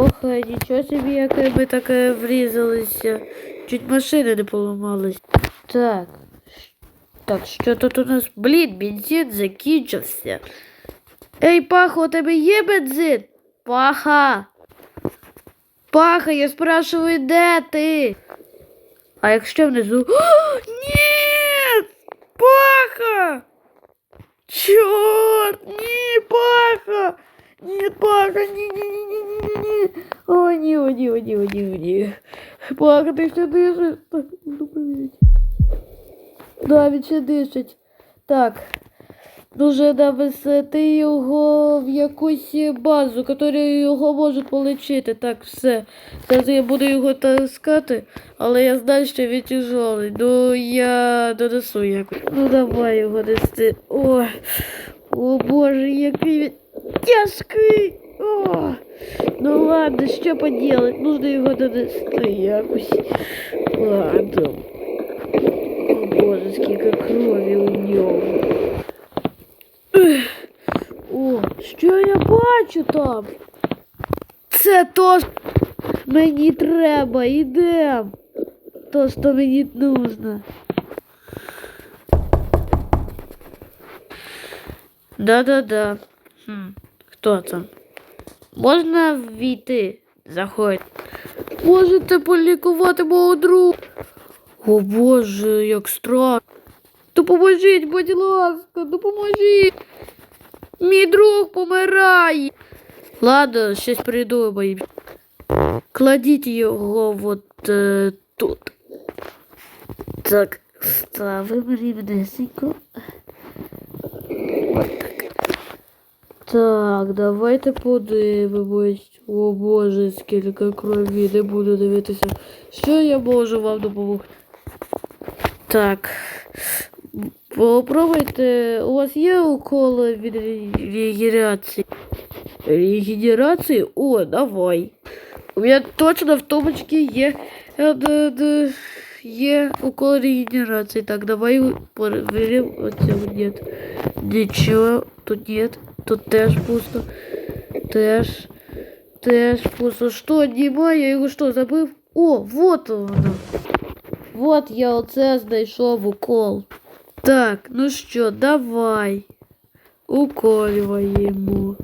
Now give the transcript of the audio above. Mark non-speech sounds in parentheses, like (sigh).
Ох, нічого собі, як ми так е, врізалися. Чуть машина не поламалась. Так. Так, що тут у нас? Блін, бензин закінчився. Ей, Паха, у тебе є бензин? Паха. Паха, я спрашиваю, де ти? А якщо внизу. О, (gasps) ні! Паха! Чорт! Ні, Паха! Ні, Паха, ні, О, ні, о, ні, о, ні, о, ні, о, ні. Паха, ти ще перевірити. Да, він ще дишить. Так. Дуже навести його в якусь базу, яку його можуть полечити. Так, все. Зараз я буду його таскати, але я знаю, що він тяжелий. Ну, я донесу якось. Ну, давай його нести. О, о Боже, який він тяжкий. О, ну ладно, що поделать, нужно його донести якось. Ладно. О Боже, скільки крові у. Ех. О, що я бачу там? Це то, що мені треба, ідем. То, що мені нужно. Да-да-да. Хм. Хто там? Можна війти? Заходь. Можете полікувати мого друга. О Боже, як страшно. Допоможіть, будь ласка, допоможіть. Мій друг помирає. Ладно, щось придумаємо. Кладіть його от е, тут. Так, ставимо рівнесенько. От так. Давайте подивимось. О Боже, скільки крові, не буду дивитися. Що я можу вам допомогти? Так. Попробуйте. У вас є уколи від ре- регенерації? Регенерації? О, давай. У мене точно в тумбочці є, е, є укол регенерації. Так, давай перевіримо. Оцього нет. Нічого, тут нет. Тут теж пусто. Теж. Теж пусто. Що, немає? Я його що, забив? О, вот воно. Вот я оце знайшов укол. Так, ну що, давай. Уколюємо.